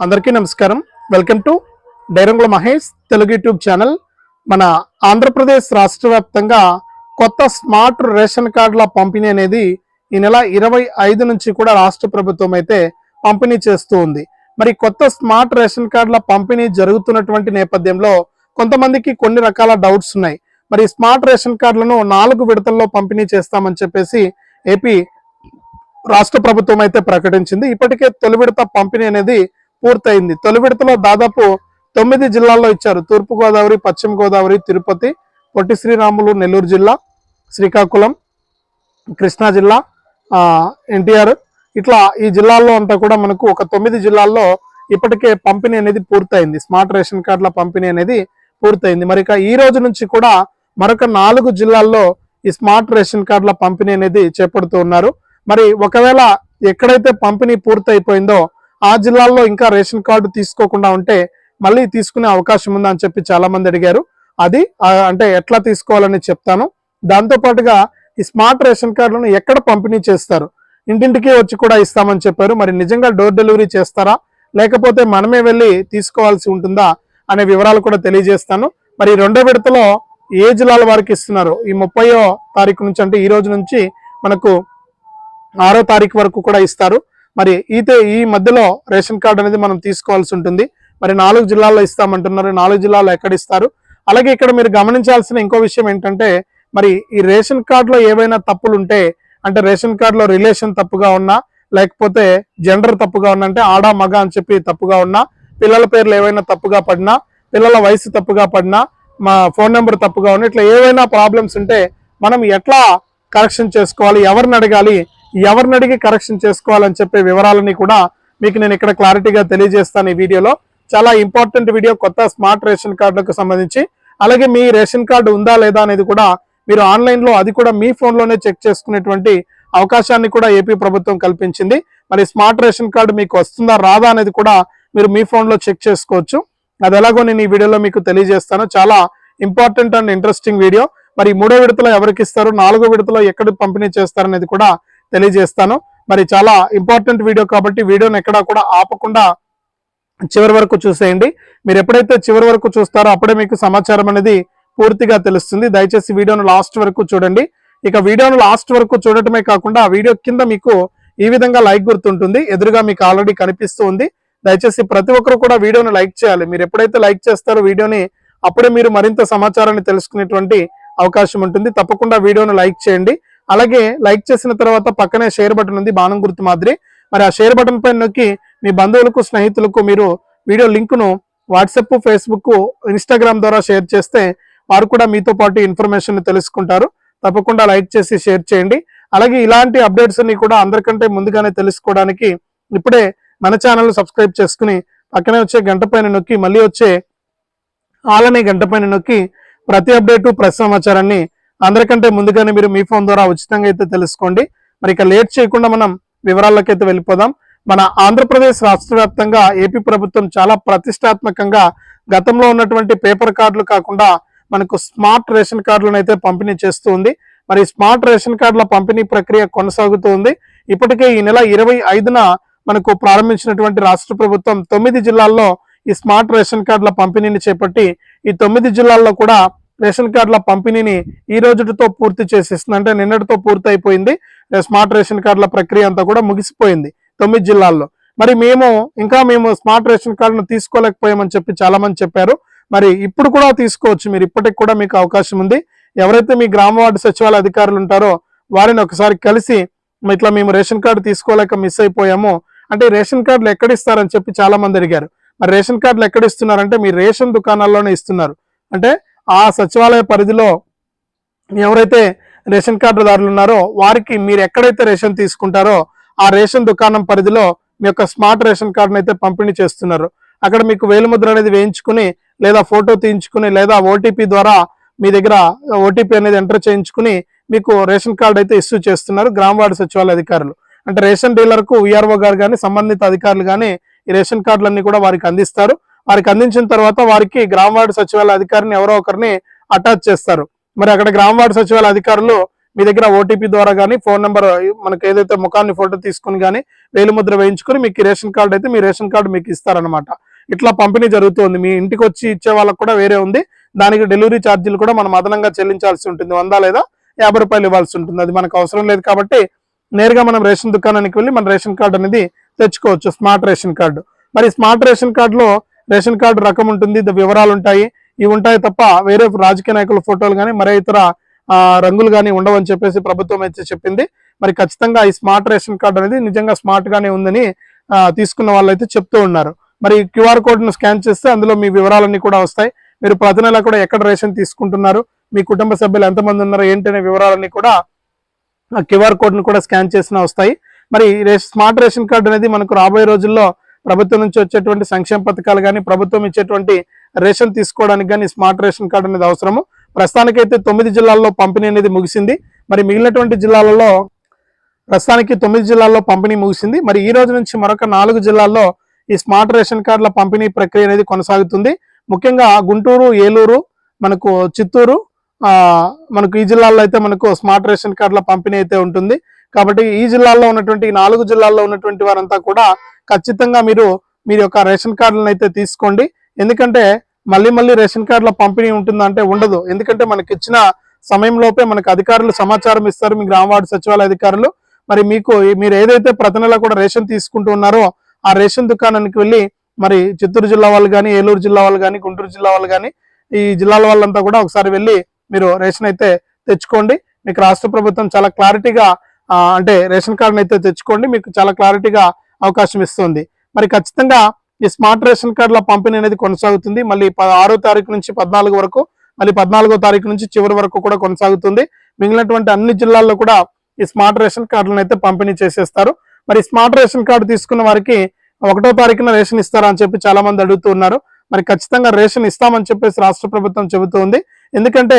అందరికీ నమస్కారం. Welcome to డైరంగుల మహేష్ తెలుగు యూట్యూబ్ ఛానల్. మన ఆంధ్రప్రదేశ్ రాష్ట్ర వ్యాప్తంగా కొత్త స్మార్ట్ రేషన్ కార్డుల పంపిణీ అనేది ఈ నెల ఇరవై ఐదు నుంచి కూడా రాష్ట్ర ప్రభుత్వం అయితే పంపిణీ చేస్తూ ఉంది. మరి కొత్త స్మార్ట్ రేషన్ కార్డుల పంపిణీ జరుగుతున్నటువంటి నేపథ్యంలో కొంతమందికి కొన్ని రకాల డౌట్స్ ఉన్నాయి. మరి స్మార్ట్ రేషన్ కార్డులను నాలుగు విడతల్లో పంపిణీ చేస్తామని చెప్పేసి ఏపీ రాష్ట్ర ప్రభుత్వం అయితే ప్రకటించింది. ఇప్పటికే తొలి విడత పంపిణీ అనేది పూర్తయింది. తొలి విడతలో దాదాపు తొమ్మిది జిల్లాల్లో ఇచ్చారు. తూర్పు గోదావరి పశ్చిమ గోదావరి తిరుపతి పొట్టి శ్రీరాములు నెల్లూరు జిల్లా శ్రీకాకుళం కృష్ణా జిల్లా ఎన్టీఆర్. ఇట్లా ఈ జిల్లాల్లో అంతా కూడా మనకు ఒక తొమ్మిది జిల్లాల్లో ఇప్పటికే పంపిణీ అనేది పూర్తయింది. స్మార్ట్ రేషన్ కార్డుల పంపిణీ అనేది పూర్తయింది. మరి ఇక ఈ రోజు నుంచి కూడా మరొక నాలుగు జిల్లాల్లో ఈ స్మార్ట్ రేషన్ కార్డుల పంపిణీ అనేది చేపడుతూ ఉన్నారు. మరి ఒకవేళ ఎక్కడైతే పంపిణీ పూర్తయిపోయిందో ఆ జిల్లాల్లో ఇంకా రేషన్ కార్డు తీసుకోకుండా ఉంటే మళ్ళీ తీసుకునే అవకాశం ఉందా అని చెప్పి చాలా మంది అడిగారు. అది అంటే ఎట్లా తీసుకోవాలని చెప్తాను. దాంతోపాటుగా ఈ స్మార్ట్ రేషన్ కార్డులను ఎక్కడ పంపిణీ చేస్తారు? ఇంటింటికి వచ్చి కూడా ఇస్తామని చెప్పారు. మరి నిజంగా డోర్ డెలివరీ చేస్తారా? లేకపోతే మనమే వెళ్ళి తీసుకోవాల్సి ఉంటుందా? అనే వివరాలు కూడా తెలియజేస్తాను. మరి రెండో విడతలో ఏ జిల్లాల వారికి ఇస్తున్నారు? ఈ ముప్పయో తారీఖు నుంచి అంటే ఈ రోజు నుంచి మనకు ఆరో తారీఖు వరకు కూడా ఇస్తారు. మరి ఈతే ఈ మధ్యలో రేషన్ కార్డు అనేది మనం తీసుకోవాల్సి ఉంటుంది. మరి నాలుగు జిల్లాల్లో ఇస్తామంటున్నారు. నాలుగు జిల్లాల్లో ఎక్కడ ఇస్తారు? అలాగే ఇక్కడ మీరు గమనించాల్సిన ఇంకో విషయం ఏంటంటే మరి ఈ రేషన్ కార్డులో ఏవైనా తప్పులు ఉంటే అంటే రేషన్ కార్డులో రిలేషన్ తప్పుగా ఉన్నా లేకపోతే జెండర్ తప్పుగా ఉన్నా అంటే ఆడ మగ అని చెప్పి తప్పుగా ఉన్నా పిల్లల పేర్లు ఏవైనా తప్పుగా పడినా పిల్లల వయసు తప్పుగా పడినా మా ఫోన్ నెంబర్ తప్పుగా ఉన్నా ఇట్లా ఏవైనా ప్రాబ్లమ్స్ ఉంటే మనం ఎట్లా కరెక్షన్ చేసుకోవాలి? ఎవరిని అడగాలి? ఎవరిని అడిగి కరెక్షన్ చేసుకోవాలని చెప్పే వివరాలని కూడా మీకు నేను ఇక్కడ క్లారిటీగా తెలియజేస్తాను ఈ వీడియోలో. చాలా ఇంపార్టెంట్ వీడియో కొత్త స్మార్ట్ రేషన్ కార్డులకు సంబంధించి. అలాగే మీ రేషన్ కార్డు ఉందా లేదా అనేది కూడా మీరు ఆన్లైన్లో అది కూడా మీ ఫోన్లోనే చెక్ చేసుకునేటువంటి అవకాశాన్ని కూడా ఏపీ ప్రభుత్వం కల్పించింది. మరి స్మార్ట్ రేషన్ కార్డు మీకు వస్తుందా రాదా అనేది కూడా మీరు మీ ఫోన్లో చెక్ చేసుకోవచ్చు. అది ఎలాగో నేను ఈ వీడియోలో మీకు తెలియజేస్తాను. చాలా ఇంపార్టెంట్ అండ్ ఇంట్రెస్టింగ్ వీడియో మరి మూడో విడతలో ఎవరికి ఇస్తారు నాలుగో విడతలో ఎక్కడ పంపిణీ చేస్తారనేది కూడా తెలియజేస్తాను. మరి చాలా ఇంపార్టెంట్ వీడియో కాబట్టి వీడియోని ఎక్కడా కూడా ఆపకుండా చివరి వరకు చూసేయండి. మీరు ఎప్పుడైతే చివరి వరకు చూస్తారో అప్పుడే మీకు సమాచారం అనేది పూర్తిగా తెలుస్తుంది. దయచేసి వీడియోను లాస్ట్ వరకు చూడండి. ఇక వీడియోను లాస్ట్ వరకు చూడటమే కాకుండా ఆ వీడియో కింద మీకు ఈ విధంగా లైక్ గుర్తుంటుంది. ఎదురుగా మీకు ఆల్రెడీ కనిపిస్తూ ఉంది. దయచేసి ప్రతి ఒక్కరు కూడా వీడియోని లైక్ చేయాలి. మీరు ఎప్పుడైతే లైక్ చేస్తారో వీడియోని అప్పుడే మీరు మరింత సమాచారాన్ని తెలుసుకునేటువంటి అవకాశం ఉంటుంది. తప్పకుండా వీడియోను లైక్ చేయండి. అలాగే లైక్ చేసిన తర్వాత పక్కనే షేర్ బటన్ ఉంది బాణం గుర్తు మాదిరి. మరి ఆ షేర్ బటన్ పైన నొక్కి మీ బంధువులకు స్నేహితులకు మీరు వీడియో లింకును వాట్సాప్ ఫేస్బుక్ ఇన్స్టాగ్రామ్ ద్వారా షేర్ చేస్తే వారు కూడా మీతో పాటు ఇన్ఫర్మేషన్ తెలుసుకుంటారు. తప్పకుండా లైక్ చేసి షేర్ చేయండి. అలాగే ఇలాంటి అప్డేట్స్ అన్ని కూడా అందరికంటే ముందుగానే తెలుసుకోవడానికి ఇప్పుడే మన ఛానల్ సబ్స్క్రైబ్ చేసుకుని పక్కనే వచ్చే గంట పైన నొక్కి మళ్ళీ వచ్చే ఆలనే గంట పైన నొక్కి ప్రతి అప్డేటు ప్రతి సమాచారాన్ని అందరికంటే ముందుగానే మీరు మీ ఫోన్ ద్వారా ఉచితంగా అయితే తెలుసుకోండి. మరి ఇక లేట్ చేయకుండా మనం వివరాల్లోకి అయితే వెళ్ళిపోదాం. మన ఆంధ్రప్రదేశ్ రాష్ట్ర వ్యాప్తంగా ఏపీ ప్రభుత్వం చాలా ప్రతిష్టాత్మకంగా గతంలో ఉన్నటువంటి పేపర్ కార్డులు కాకుండా మనకు స్మార్ట్ రేషన్ కార్డులను అయితే పంపిణీ చేస్తూ ఉంది. మరి స్మార్ట్ రేషన్ కార్డుల పంపిణీ ప్రక్రియ కొనసాగుతూ ఉంది. ఇప్పటికే ఈ నెల ఇరవై ఐదున మనకు ప్రారంభించినటువంటి రాష్ట్ర ప్రభుత్వం తొమ్మిది జిల్లాల్లో ఈ స్మార్ట్ రేషన్ కార్డుల పంపిణీని చేపట్టి ఈ తొమ్మిది జిల్లాల్లో కూడా రేషన్ కార్డుల పంపిణీని ఈ రోజుతో పూర్తి చేసేస్తుంది అంటే నిన్నటితో పూర్తి అయిపోయింది. స్మార్ట్ రేషన్ కార్డుల ప్రక్రియ అంతా కూడా ముగిసిపోయింది తొమ్మిది జిల్లాల్లో. మరి మేము ఇంకా మేము స్మార్ట్ రేషన్ కార్డును తీసుకోలేకపోయామని చెప్పి చాలా మంది చెప్పారు. మరి ఇప్పుడు కూడా తీసుకోవచ్చు. మీరు ఇప్పటికి కూడా మీకు అవకాశం ఉంది. ఎవరైతే మీ గ్రామ వార్డు సచివాలయ అధికారులు ఉంటారో వారిని ఒకసారి కలిసి ఇట్లా మేము రేషన్ కార్డు తీసుకోలేక మిస్ అయిపోయాము. అంటే రేషన్ కార్డులు ఎక్కడ ఇస్తారని చెప్పి చాలా మంది అడిగారు. మరి రేషన్ కార్డులు ఎక్కడ ఇస్తున్నారంటే మీ రేషన్ దుకాణాల్లోనే ఇస్తున్నారు. అంటే ఆ సచివాలయ పరిధిలో ఎవరైతే రేషన్ కార్డుదారులు ఉన్నారో వారికి మీరు ఎక్కడైతే రేషన్ తీసుకుంటారో ఆ రేషన్ దుకాణం పరిధిలో మీ యొక్క స్మార్ట్ రేషన్ కార్డును అయితే పంపిణీ చేస్తున్నారు. అక్కడ మీకు వేలుముద్ర అనేది వేయించుకుని లేదా ఫోటో తీయించుకుని లేదా ఓటీపీ ద్వారా మీ దగ్గర ఓటీపీ అనేది ఎంటర్ చేయించుకుని మీకు రేషన్ కార్డు అయితే ఇష్యూ చేస్తున్నారు గ్రామ సచివాలయ అధికారులు. అంటే రేషన్ డీలర్కు విఆర్ఓ గారు కానీ సంబంధిత అధికారులు కానీ ఈ రేషన్ కార్డులన్నీ కూడా వారికి అందిస్తారు. వారికి అందించిన తర్వాత వారికి గ్రామ వార్డు సచివాలయ అధికారిని ఎవరో ఒకరిని అటాచ్ చేస్తారు. మరి అక్కడ గ్రామ వార్డు సచివాలయ అధికారులు మీ దగ్గర ఓటీపీ ద్వారా కానీ ఫోన్ నెంబర్ మనకి ఏదైతే ముఖాన్ని ఫోటో తీసుకుని కానీ వేలిముద్ర వేయించుకొని మీకు రేషన్ కార్డు అయితే మీ రేషన్ కార్డు మీకు ఇస్తారనమాట ఇట్లా పంపిణీ జరుగుతుంది. మీ ఇంటికి వచ్చి ఇచ్చే వాళ్ళకి కూడా వేరే ఉంది. దానికి డెలివరీ ఛార్జీలు కూడా మనం అదనంగా చెల్లించాల్సి ఉంటుంది. వంద లేదా యాభై రూపాయలు ఇవ్వాల్సి ఉంటుంది. అది మనకు అవసరం లేదు కాబట్టి నేరుగా మనం రేషన్ దుకాణానికి వెళ్ళి మన రేషన్ కార్డు అనేది తెచ్చుకోవచ్చు. Smart ration card. మరి స్మార్ట్ రేషన్ కార్డులో రేషన్ కార్డు రకం ఉంటుంది ద వివరాలు ఉంటాయి. ఇవి ఉంటాయి తప్ప వేరే రాజకీయ నాయకుల ఫోటోలు కానీ మరే ఇతర రంగులు కానీ ఉండవని చెప్పేసి ప్రభుత్వం అయితే చెప్పింది. మరి ఖచ్చితంగా ఈ స్మార్ట్ రేషన్ కార్డు అనేది నిజంగా స్మార్ట్ గానే ఉందని తీసుకున్న వాళ్ళు అయితే చెప్తూ ఉన్నారు. మరి క్యూఆర్ కోడ్ను స్కాన్ చేస్తే అందులో మీ వివరాలన్నీ కూడా వస్తాయి. మీరు ప్రతి నెల కూడా ఎక్కడ రేషన్ తీసుకుంటున్నారు మీ కుటుంబ సభ్యులు ఎంతమంది ఉన్నారు ఏంటనే వివరాలన్నీ కూడా క్యూఆర్ కోడ్ను కూడా స్కాన్ చేసిన వస్తాయి. మరి రే- స్మార్ట్ రేషన్ కార్డు అనేది మనకు రాబోయే రోజుల్లో ప్రభుత్వం నుంచి వచ్చేటువంటి సంక్షేమ పథకాలు కానీ ప్రభుత్వం ఇచ్చేటువంటి రేషన్ తీసుకోవడానికి కానీ స్మార్ట్ రేషన్ కార్డు అనేది అవసరము. ప్రస్తుతానికైతే తొమ్మిది జిల్లాల్లో పంపిణీ అనేది ముగిసింది. మరి మిగిలినటువంటి జిల్లాలలో ప్రస్తుతానికి తొమ్మిది జిల్లాల్లో పంపిణీ ముగిసింది. మరి ఈ రోజు నుంచి మరొక నాలుగు జిల్లాల్లో ఈ స్మార్ట్ రేషన్ కార్డుల పంపిణీ ప్రక్రియ అనేది కొనసాగుతుంది. ముఖ్యంగా గుంటూరు ఏలూరు మనకు చిత్తూరు మనకు ఈ జిల్లాల్లో అయితే మనకు స్మార్ట్ రేషన్ కార్డుల పంపిణీ అయితే ఉంటుంది. కాబట్టి ఈ జిల్లాల్లో ఉన్నటువంటి నాలుగు జిల్లాల్లో ఉన్నటువంటి వారంతా కూడా ఖచ్చితంగా మీరు మీరు యొక్క రేషన్ కార్డులను అయితే తీసుకోండి. ఎందుకంటే మళ్ళీ మళ్ళీ రేషన్ కార్డుల పంపిణీ ఉంటుందంటే ఉండదు. ఎందుకంటే మనకి ఇచ్చిన సమయంలోపే మనకు అధికారులు సమాచారం ఇస్తారు. మీ గ్రామ వార్డు సచివాలయ అధికారులు. మరి మీకు మీరు ఏదైతే ప్రతి నెల కూడా రేషన్ తీసుకుంటూ ఉన్నారో ఆ రేషన్ దుకాణానికి వెళ్ళి మరి చిత్తూరు జిల్లా వాళ్ళు కానీ ఏలూరు జిల్లా వాళ్ళు కానీ గుంటూరు జిల్లా వాళ్ళు కానీ ఈ జిల్లాల వాళ్ళంతా కూడా ఒకసారి వెళ్ళి మీరు రేషన్ అయితే తెచ్చుకోండి. మీకు రాష్ట్ర ప్రభుత్వం చాలా క్లారిటీగా అంటే రేషన్ కార్డును అయితే తెచ్చుకోండి. మీకు చాలా క్లారిటీగా అవకాశం ఇస్తుంది. మరి ఖచ్చితంగా ఈ స్మార్ట్ రేషన్ కార్డుల పంపిణీ అనేది కొనసాగుతుంది. మళ్ళీ ఆరో తారీఖు నుంచి పద్నాలుగు వరకు మళ్ళీ పద్నాలుగో తారీఖు నుంచి చివరి వరకు కూడా కొనసాగుతుంది. మిగిలినటువంటి అన్ని జిల్లాల్లో కూడా ఈ స్మార్ట్ రేషన్ కార్డులను అయితే పంపిణీ చేసేస్తారు. మరి స్మార్ట్ రేషన్ కార్డు తీసుకున్న వారికి ఒకటో తారీఖున రేషన్ ఇస్తారా అని చెప్పి చాలా మంది అడుగుతూ ఉన్నారు. మరి ఖచ్చితంగా రేషన్ ఇస్తామని చెప్పేసి రాష్ట్ర ప్రభుత్వం చెబుతోంది ఎందుకంటే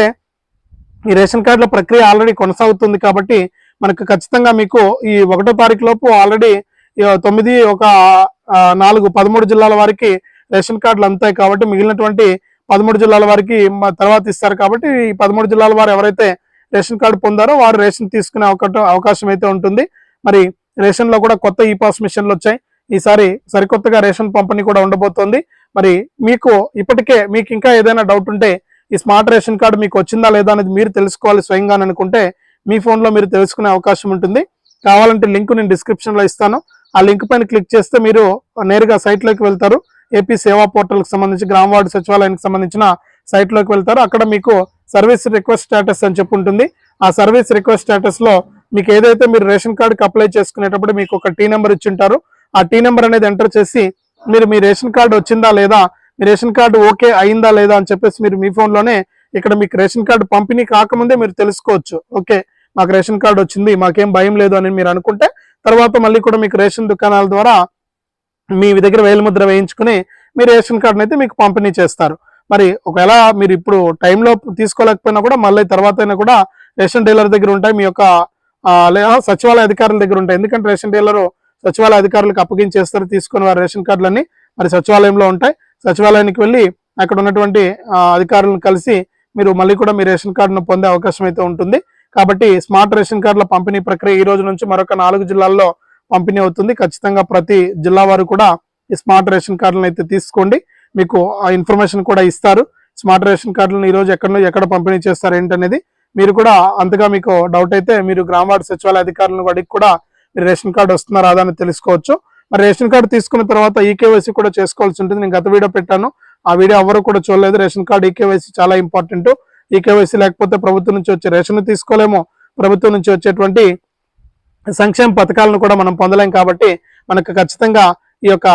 ఈ రేషన్ కార్డుల ప్రక్రియ ఆల్రెడీ కొనసాగుతుంది కాబట్టి మనకు ఖచ్చితంగా మీకు ఈ ఒకటో తారీఖు లోపు ఆల్రెడీ తొమ్మిది ఒక నాలుగు పదమూడు జిల్లాల వారికి రేషన్ కార్డులు అంతాయి కాబట్టి మిగిలినటువంటి పదమూడు జిల్లాల వారికి తర్వాత ఇస్తారు కాబట్టి ఈ పదమూడు జిల్లాల వారు ఎవరైతే రేషన్ కార్డు పొందారో వారు రేషన్ తీసుకునే అవకాశం అవకాశం అయితే ఉంటుంది. మరి రేషన్లో కూడా కొత్త ఈ పాస్ మిషన్లు వచ్చాయి. ఈసారి సరికొత్తగా రేషన్ పంపిణీ కూడా ఉండబోతోంది. మరి మీకు ఇప్పటికే మీకు ఇంకా ఏదైనా డౌట్ ఉంటే ఈ స్మార్ట్ రేషన్ కార్డు మీకు వచ్చిందా లేదా అనేది మీరు తెలుసుకోవాలి స్వయంగా అనుకుంటే మీ ఫోన్లో మీరు తెలుసుకునే అవకాశం ఉంటుంది. కావాలంటే లింక్ నేను డిస్క్రిప్షన్లో ఇస్తాను. ఆ లింక్ పైన క్లిక్ చేస్తే మీరు నేరుగా సైట్లోకి వెళ్తారు. ఏపీ సేవా పోర్టల్కి సంబంధించి గ్రామ వార్డు సచివాలయానికి సంబంధించిన సైట్లోకి వెళ్తారు. అక్కడ మీకు సర్వీస్ రిక్వెస్ట్ స్టేటస్ అని చెప్పి ఉంటుంది. ఆ సర్వీస్ రిక్వెస్ట్ స్టేటస్లో మీకు ఏదైతే మీరు రేషన్ కార్డుకి అప్లై చేసుకునేటప్పుడు మీకు ఒక టీ నెంబర్ ఇచ్చి ఉంటారు. ఆ టీ నెంబర్ అనేది ఎంటర్ చేసి మీరు మీ రేషన్ కార్డు వచ్చిందా లేదా మీ రేషన్ కార్డు ఓకే అయిందా లేదా అని చెప్పేసి మీరు మీ ఫోన్లోనే ఇక్కడ మీకు రేషన్ కార్డు పంపిణీ కాకముందే మీరు తెలుసుకోవచ్చు. ఓకే మాకు రేషన్ కార్డు వచ్చింది మాకేం భయం లేదు అని మీరు అనుకుంటే తర్వాత మళ్ళీ కూడా మీకు రేషన్ దుకాణాల ద్వారా మీ దగ్గర వేలిముద్ర వేయించుకుని మీ రేషన్ కార్డును అయితే మీకు పంపిణీ చేస్తారు. మరి ఒకవేళ మీరు ఇప్పుడు టైంలో తీసుకోలేకపోయినా కూడా మళ్ళీ తర్వాత అయినా కూడా రేషన్ డీలర్ దగ్గర ఉంటాయి. మీ యొక్క లేదా సచివాలయ అధికారుల దగ్గర ఉంటాయి. ఎందుకంటే రేషన్ డీలర్ సచివాలయ అధికారులకు అప్పగించేస్తారు తీసుకుని వారి రేషన్ కార్డులన్నీ మరి సచివాలయంలో ఉంటాయి. సచివాలయానికి వెళ్ళి అక్కడ ఉన్నటువంటి అధికారులను కలిసి మీరు మళ్ళీ కూడా మీ రేషన్ కార్డును పొందే అవకాశం అయితే ఉంటుంది. కాబట్టి స్మార్ట్ రేషన్ కార్డుల పంపిణీ ప్రక్రియ ఈ రోజు నుంచి మరొక నాలుగు జిల్లాల్లో పంపిణీ అవుతుంది. ఖచ్చితంగా ప్రతి జిల్లా వారు కూడా ఈ స్మార్ట్ రేషన్ కార్డులను అయితే తీసుకోండి. మీకు ఆ ఇన్ఫర్మేషన్ కూడా ఇస్తారు. స్మార్ట్ రేషన్ కార్డులను ఈ రోజు ఎక్కడ ఎక్కడ పంపిణీ చేస్తారు ఏంటనేది మీరు కూడా అంతగా మీకు డౌట్ అయితే మీరు గ్రామ వార్డు సచివాలయ అధికారులను అడిగి కూడా మీరు రేషన్ కార్డు వస్తున్నారా అని తెలుసుకోవచ్చు. మరి రేషన్ కార్డు తీసుకున్న తర్వాత ఈకేవైసీ కూడా చేసుకోవాల్సి ఉంటుంది. నేను గత వీడియో పెట్టాను. ఆ వీడియో ఎవరు కూడా చూడలేదు. రేషన్ కార్డు ఈకేవైసీ చాలా ఇంపార్టెంట్. ఈ కేవైసీ లేకపోతే ప్రభుత్వం నుంచి వచ్చే రేషన్ తీసుకోలేము. ప్రభుత్వం నుంచి వచ్చేటువంటి సంక్షేమ పథకాలను కూడా మనం పొందలేం కాబట్టి మనకు ఖచ్చితంగా ఈ యొక్క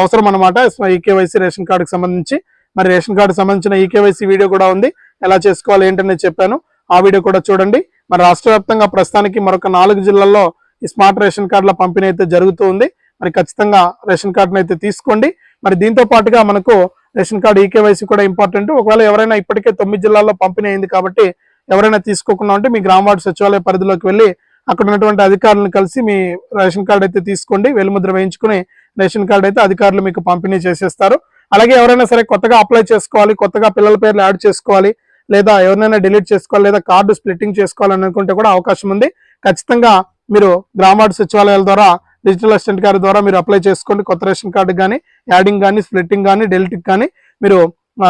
అవసరం అనమాట ఈకేవైసీ రేషన్ కార్డుకి సంబంధించి మరి రేషన్ కార్డు సంబంధించిన ఈకేవైసీ వీడియో కూడా ఉంది. ఎలా చేసుకోవాలి ఏంటనేది చెప్పాను. ఆ వీడియో కూడా చూడండి. మరి రాష్ట్ర వ్యాప్తంగా ప్రస్తుతానికి మరొక నాలుగు జిల్లాల్లో ఈ స్మార్ట్ రేషన్ కార్డుల పంపిణీ అయితే జరుగుతూ ఉంది. మరి ఖచ్చితంగా రేషన్ కార్డును అయితే తీసుకోండి. మరి దీంతో పాటుగా మనకు రేషన్ కార్డు ఈకేవైసీ కూడా ఇంపార్టెంట్. ఒకవేళ ఎవరైనా ఇప్పటికే తొమ్మిది జిల్లాల్లో పంపిణీ అయింది కాబట్టి ఎవరైనా తీసుకోకుండా ఉంటే మీ గ్రామ వార్డు సచివాలయ పరిధిలోకి వెళ్ళి అక్కడ ఉన్నటువంటి అధికారులను కలిసి మీ రేషన్ కార్డు అయితే తీసుకోండి. వెలుముద్ర వేయించుకుని రేషన్ కార్డు అయితే అధికారులు మీకు పంపిణీ చేసేస్తారు. అలాగే ఎవరైనా సరే కొత్తగా అప్లై చేసుకోవాలి కొత్తగా పిల్లల పేర్లు యాడ్ చేసుకోవాలి లేదా ఎవరినైనా డిలీట్ చేసుకోవాలి లేదా కార్డు స్ప్లిట్టింగ్ చేసుకోవాలని అనుకుంటే కూడా అవకాశం ఉంది. ఖచ్చితంగా మీరు గ్రామాడు సచివాలయాల ద్వారా డిజిటల్ అసిస్టెంట్ గారి ద్వారా మీరు అప్లై చేసుకోండి. కొత్త రేషన్ కార్డు కానీ యాడింగ్ కానీ స్ప్లిట్టింగ్ కానీ డెలిటింగ్ కానీ మీరు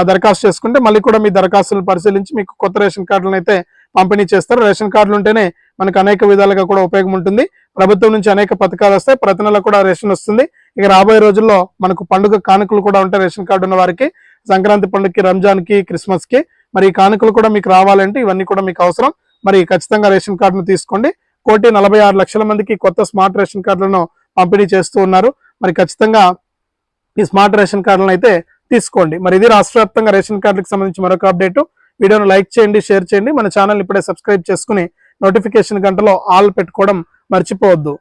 దరఖాస్తు చేసుకుంటే మళ్ళీ కూడా మీ దరఖాస్తులు పరిశీలించి మీకు కొత్త రేషన్ కార్డులను అయితే పంపిణీ చేస్తారు. రేషన్ కార్డులు ఉంటేనే మనకు అనేక విధాలుగా కూడా ఉపయోగం ఉంటుంది. ప్రభుత్వం నుంచి అనేక పథకాలు వస్తాయి. ప్రతి నెల కూడా రేషన్ వస్తుంది. ఇక రాబోయే రోజుల్లో మనకు పండుగ కానుకలు కూడా ఉంటాయి రేషన్ కార్డు ఉన్న వారికి. సంక్రాంతి పండుగకి రంజాన్కి క్రిస్మస్కి. మరి ఈ కానుకలు కూడా మీకు రావాలంటే ఇవన్నీ కూడా మీకు అవసరం. మరి ఖచ్చితంగా రేషన్ కార్డును తీసుకోండి. కోటి నలభై ఆరు లక్షల మందికి కొత్త స్మార్ట్ రేషన్ కార్డులను పంపిణీ చేస్తూ ఉన్నారు. మరి ఖచ్చితంగా ఈ స్మార్ట్ రేషన్ కార్డులను అయితే తీసుకోండి. మరి ఇది రాష్ట్ర వ్యాప్తంగా రేషన్ కార్డులకు సంబంధించి మరొక అప్డేట్. వీడియోను లైక్ చేయండి షేర్ చేయండి. మన ఛానల్ ఇప్పుడే సబ్స్క్రైబ్ చేసుకుని నోటిఫికేషన్ గంటలో ఆల్ పెట్టుకోవడం మర్చిపోవద్దు.